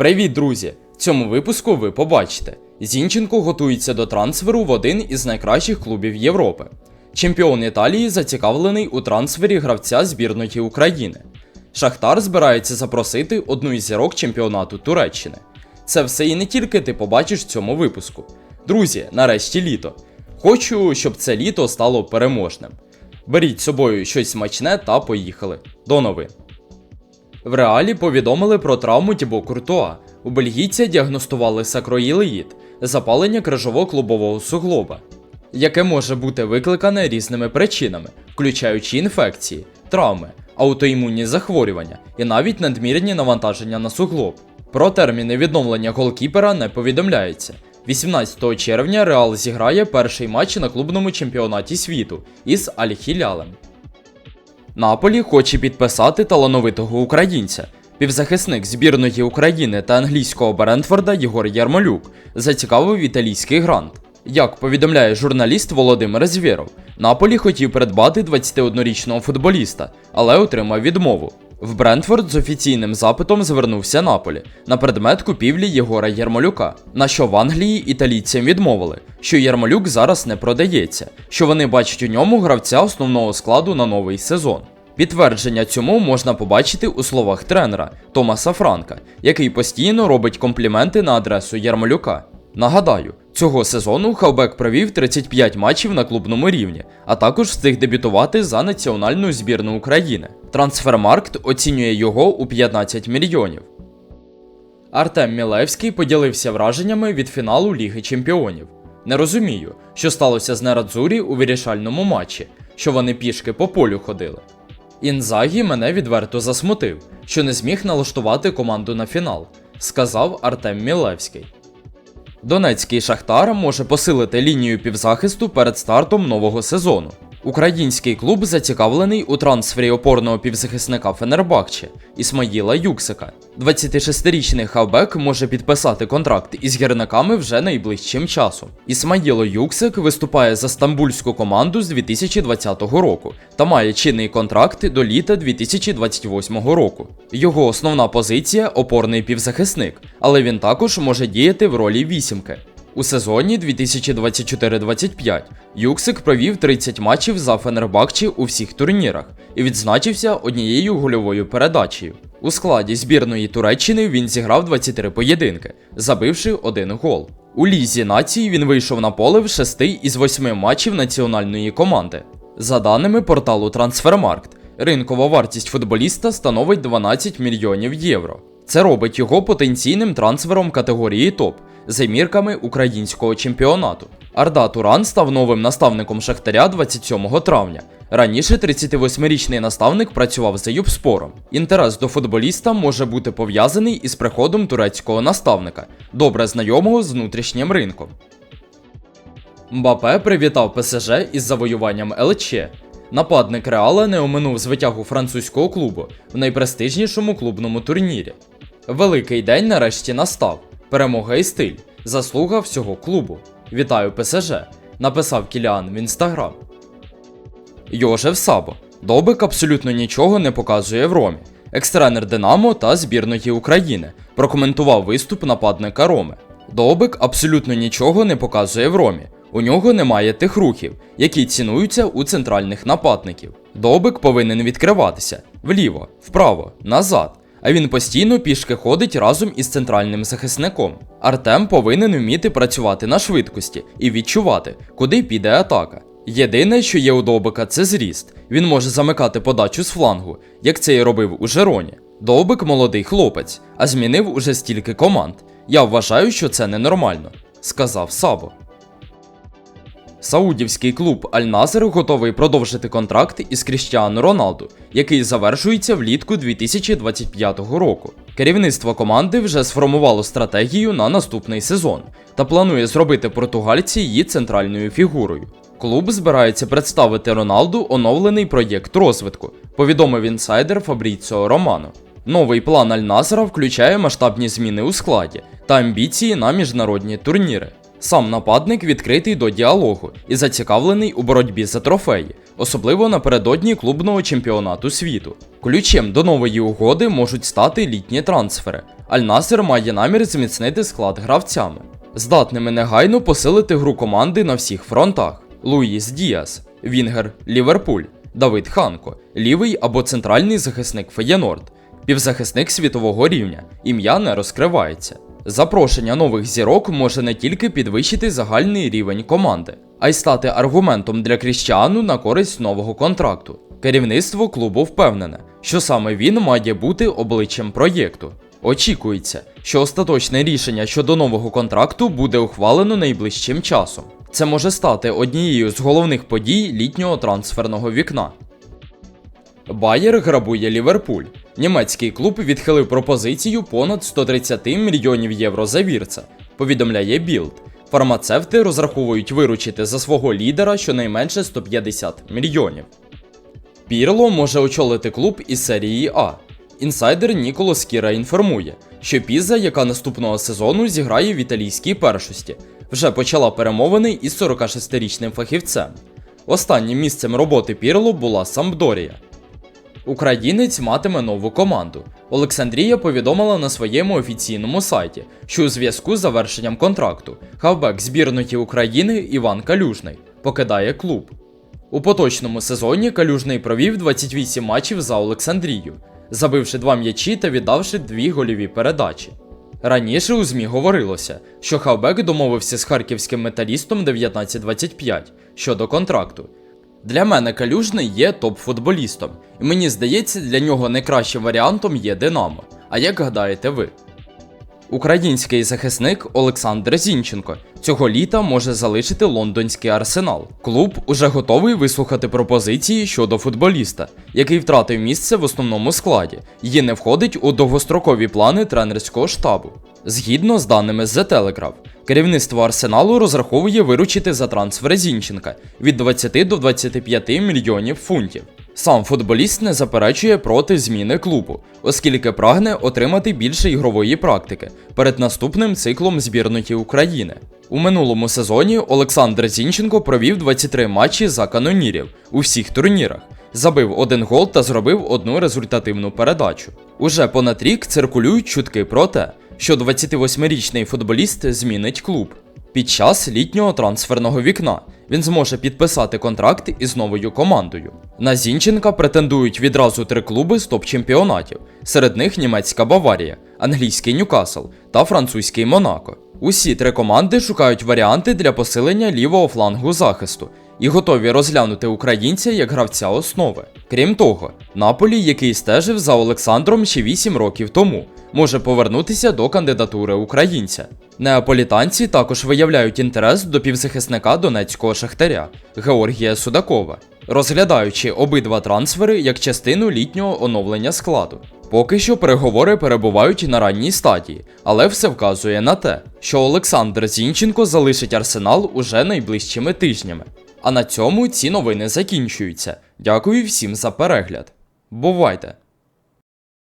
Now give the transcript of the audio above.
Привіт, друзі! В цьому випуску ви побачите: Зінченко готується до трансферу в один із найкращих клубів Європи. Чемпіон Італії зацікавлений у трансфері гравця збірної України. Шахтар збирається запросити одну із зірок чемпіонату Туреччини. Це все і не тільки ти побачиш в цьому випуску. Друзі, нарешті літо. Хочу, щоб це літо стало переможним. Беріть з собою щось смачне та поїхали. До новин. В реалі повідомили про травму Тібо Куртуа. У бельгійця діагностували сакроїлеїд – запалення крижово-клубового суглоба, яке може бути викликане різними причинами, включаючи інфекції, травми, аутоімунні захворювання і навіть надмірні навантаження на суглоб. Про терміни відновлення голкіпера не повідомляється. 18 червня Реал зіграє перший матч на клубному чемпіонаті світу із Аль-Хілялем. Наполі хоче підписати талановитого українця. Півзахисник збірної України та англійського Брентфорда Єгор Ярмолюк зацікавив італійський грант. Як повідомляє журналіст Володимир Звєров, Наполі хотів придбати 21-річного футболіста, але отримав відмову. В Брентфорд з офіційним запитом звернувся Наполі на предмет купівлі Єгора Ярмолюка, на що в Англії італійцям відмовили, що Ярмолюк зараз не продається, що вони бачать у ньому гравця основного складу на новий сезон. Підтвердження цьому можна побачити у словах тренера Томаса Франка, який постійно робить компліменти на адресу Ярмолюка. Нагадаю, цього сезону Хавбек провів 35 матчів на клубному рівні, а також встиг дебютувати за національну збірну України. Трансфермаркт оцінює його у 15 мільйонів. Артем Мілевський поділився враженнями від фіналу Ліги Чемпіонів. Не розумію, що сталося з Нерадзурі у вирішальному матчі, що вони пішки по полю ходили. Інзагі мене відверто засмутив, що не зміг налаштувати команду на фінал, сказав Артем Мілевський. Донецький Шахтар може посилити лінію півзахисту перед стартом нового сезону. Український клуб зацікавлений у трансфері опорного півзахисника Фенербахче Ісмаїла Юксика. 26-річний хавбек може підписати контракт із гірниками вже найближчим часом. Ісмаїло Юксик виступає за стамбульську команду з 2020 року та має чинний контракт до літа 2028 року. Його основна позиція опорний півзахисник, але він також може діяти в ролі вісімки. У сезоні 2024-25 Юксик провів 30 матчів за Фенербахчі у всіх турнірах і відзначився однією гольовою передачею. У складі збірної Туреччини він зіграв 23 поєдинки, забивши один гол. У лізі нації він вийшов на поле в 6 із 8 матчів національної команди. За даними порталу Трансфермаркт, ринкова вартість футболіста становить 12 мільйонів євро. Це робить його потенційним трансфером категорії топ за мірками українського чемпіонату. Арда Туран став новим наставником Шахтаря 27 травня. Раніше 38-річний наставник працював за Юбспором. Інтерес до футболіста може бути пов'язаний із приходом турецького наставника, добре знайомого з внутрішнім ринком. Мбапе привітав ПСЖ із завоюванням ЛЧ. Нападник Реала не оминув звитягу французького клубу в найпрестижнішому клубному турнірі. Великий день нарешті настав. Перемога і стиль. Заслуга всього клубу. Вітаю ПСЖ. Написав Кіліан в інстаграм. Йожев Сабо. Добик абсолютно нічого не показує в Ромі. Екстренер Динамо та збірної України прокоментував виступ нападника Роми. Добик абсолютно нічого не показує в Ромі. У нього немає тих рухів, які цінуються у центральних нападників. Добик повинен відкриватися вліво, вправо, назад. А він постійно пішки ходить разом із центральним захисником. Артем повинен вміти працювати на швидкості і відчувати, куди піде атака. Єдине, що є у Довбика, це зріст. Він може замикати подачу з флангу, як це і робив у Жероні. Довбик молодий хлопець, а змінив уже стільки команд. Я вважаю, що це ненормально, сказав Сабо. Саудівський клуб Аль-Назер готовий продовжити контракт із Кріштіану Роналду, який завершується влітку 2025 року. Керівництво команди вже сформувало стратегію на наступний сезон та планує зробити португальці її центральною фігурою. Клуб збирається представити Роналду оновлений проєкт розвитку, повідомив інсайдер Фабріціо Романо. Новий план Аль-Назера включає масштабні зміни у складі та амбіції на міжнародні турніри. Сам нападник відкритий до діалогу і зацікавлений у боротьбі за трофеї, особливо напередодні клубного чемпіонату світу. Ключем до нової угоди можуть стати літні трансфери, Аль-Насер має намір зміцнити склад гравцями, здатними негайно посилити гру команди на всіх фронтах. Луїс Діас, Вінгер, Ліверпуль, Давид Ханко, лівий або центральний захисник Феєнорд, півзахисник світового рівня, ім'я не розкривається. Запрошення нових зірок може не тільки підвищити загальний рівень команди, а й стати аргументом для Кріщану на користь нового контракту. Керівництво клубу впевнене, що саме він має бути обличчям проєкту. Очікується, що остаточне рішення щодо нового контракту буде ухвалено найближчим часом. Це може стати однією з головних подій літнього трансферного вікна. Байер грабує Ліверпуль. Німецький клуб відхилив пропозицію понад 130 мільйонів євро за вірца, повідомляє Білд. Фармацевти розраховують виручити за свого лідера щонайменше 150 мільйонів. Пірло може очолити клуб із серії А. Інсайдер Ніколо Скіра інформує, що Піза, яка наступного сезону зіграє в італійській першості, вже почала перемовини із 46-річним фахівцем. Останнім місцем роботи Пірло була Сампдорія. Українець матиме нову команду. Олександрія повідомила на своєму офіційному сайті, що у зв'язку з завершенням контракту хавбек збірної України Іван Калюжний покидає клуб. У поточному сезоні Калюжний провів 28 матчів за Олександрію, забивши два м'ячі та віддавши дві гольові передачі. Раніше у ЗМІ говорилося, що хавбек домовився з харківським металістом 1925 щодо контракту. Для мене Калюжний є топ-футболістом, і мені здається, для нього найкращим варіантом є Динамо. А як гадаєте ви? Український захисник Олександр Зінченко цього літа може залишити лондонський арсенал. Клуб уже готовий вислухати пропозиції щодо футболіста, який втратив місце в основному складі і не входить у довгострокові плани тренерського штабу. Згідно з даними The Telegraph, керівництво арсеналу розраховує виручити за трансфер Зінченка від 20 до 25 мільйонів фунтів. Сам футболіст не заперечує проти зміни клубу, оскільки прагне отримати більше ігрової практики перед наступним циклом збірної України. У минулому сезоні Олександр Зінченко провів 23 матчі за канонірів у всіх турнірах, забив один гол та зробив одну результативну передачу. Уже понад рік циркулюють чутки про те, що 28-річний футболіст змінить клуб. Під час літнього трансферного вікна він зможе підписати контракт із новою командою. На Зінченка претендують відразу три клуби з топ-чемпіонатів. Серед них німецька Баварія, англійський Ньюкасл та французький Монако. Усі три команди шукають варіанти для посилення лівого флангу захисту і готові розглянути українця як гравця основи. Крім того, Наполі, який стежив за Олександром ще 8 років тому, може повернутися до кандидатури українця. Неаполітанці також виявляють інтерес до півзахисника донецького шахтаря Георгія Судакова, розглядаючи обидва трансфери як частину літнього оновлення складу. Поки що переговори перебувають на ранній стадії, але все вказує на те, що Олександр Зінченко залишить арсенал уже найближчими тижнями. А на цьому ці новини закінчуються. Дякую всім за перегляд. Бувайте!